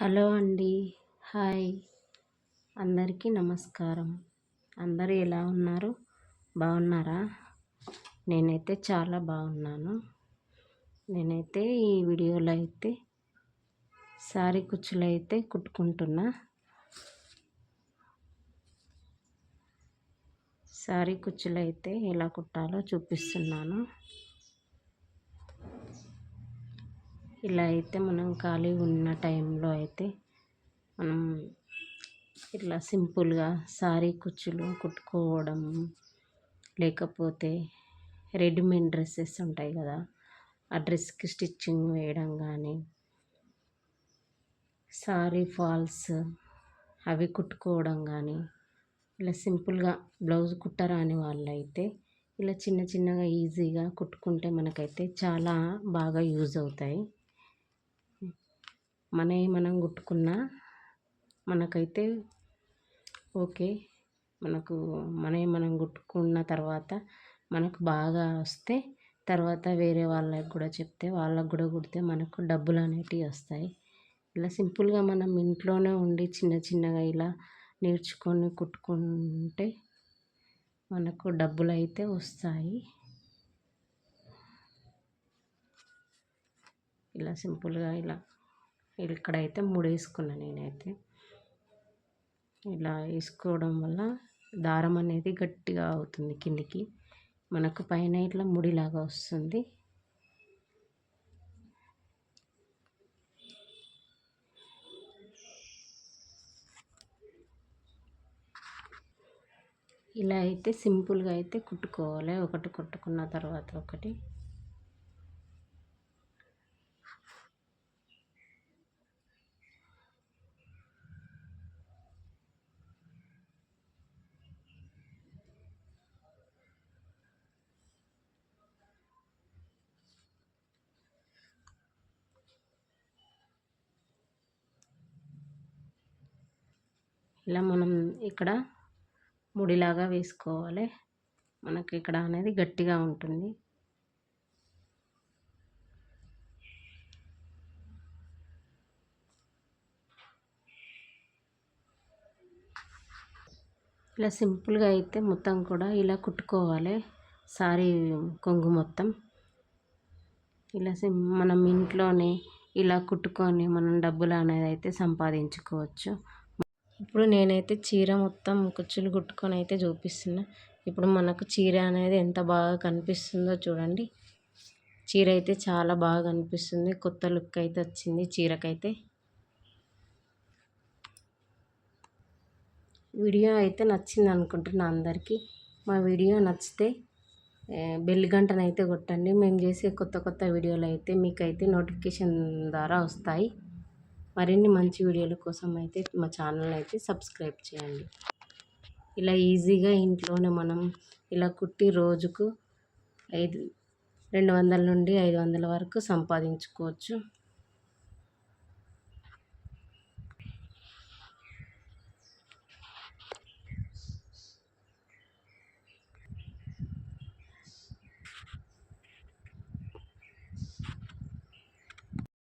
Hello అండి. Hi. అందరికీ నమస్కారం. అందరూ ఎలా ఉన్నారు? బాగున్నారా? నేనైతే చాలా బాగున్నాను. నేనైతే ఈ వీడియోలో అయితే సారీ కుచ్చులు అయితే కుట్టుకుంటున్నా. సారీ కుచ్చులు అయితే ఎలా కుట్టాలో చూపిస్తున్నాను. ఇలా అయితే మనం ఖాళీ ఉన్న టైంలో అయితే మనం ఇట్లా సింపుల్గా సారీ కుచ్చులు కుట్టుకోవడం లేకపోతే రెడీమేడ్ డ్రెస్సెస్ ఉంటాయి కదా ఆ డ్రెస్కి స్టిచ్చింగ్ వేయడం కానీ సారీ ఫాల్స్ అవి కుట్టుకోవడం కానీ ఇలా సింపుల్గా బ్లౌజ్ కుట్టరాని వాళ్ళైతే ఇలా చిన్న చిన్నగా ఈజీగా కుట్టుకుంటే మనకైతే చాలా బాగా యూజ్ అవుతాయి. మనవి మనం కుట్టుకున్న మనకైతే ఓకే. మనకు మనవి మనం కుట్టుకున్న తర్వాత మనకు బాగా వస్తే తర్వాత వేరే వాళ్ళకి కూడా చెప్తే వాళ్ళకు కూడా కుడితే మనకు డబ్బులు అనేటివి వస్తాయి. ఇలా సింపుల్గా మనం ఇంట్లోనే ఉండి చిన్న చిన్నగా ఇలా నేర్చుకొని కుట్టుకుంటే మనకు డబ్బులు అయితే వస్తాయి. ఇలా సింపుల్గా ఇలా ఇక్కడైతే మూడు వేసుకున్నాను నేనైతే. ఇలా వేసుకోవడం వల్ల దారం అనేది గట్టిగా అవుతుంది కిందికి. మనకు పైన ఇట్లా ముడిలాగా వస్తుంది. ఇలా అయితే సింపుల్గా అయితే కుట్టుకోవాలి. ఒకటి కుట్టుకున్న తర్వాత ఒకటి. ఇలా మనం ఇక్కడ ముడిలాగా వేసుకోవాలి. మనకి ఇక్కడ అనేది గట్టిగా ఉంటుంది. ఇలా సింపుల్గా అయితే మొత్తం కూడా ఇలా కుట్టుకోవాలి. సారీ కొంగు మొత్తం. ఇలా మనం ఇంట్లోనే ఇలా కుట్టుకొని మనం డబ్బులు అనేది అయితే సంపాదించుకోవచ్చు. ఇప్పుడు నేనైతే చీర మొత్తం కుచ్చులు కుట్టుకొని అయితే చూపిస్తున్నా. ఇప్పుడు మనకు చీర అనేది ఎంత బాగా కనిపిస్తుందో చూడండి. చీర అయితే చాలా బాగా కనిపిస్తుంది. కొత్త లుక్ అయితే వచ్చింది చీరకైతే. వీడియో అయితే నచ్చింది అనుకుంటున్నా అందరికీ. మా వీడియో నచ్చితే బెల్ గంటనైతే కొట్టండి. మేము చేసే కొత్త కొత్త వీడియోలు అయితే మీకైతే నోటిఫికేషన్ ద్వారా వస్తాయి. మరిన్ని మంచి వీడియోల కోసం అయితే మా ఛానల్ అయితే సబ్స్క్రైబ్ చేయండి. ఇలా ఈజీగా ఇంట్లోనే మనం ఇలా కుట్టి రోజుకు ఐదు రెండు వందల నుండి ఐదు వందల వరకు సంపాదించుకోవచ్చు.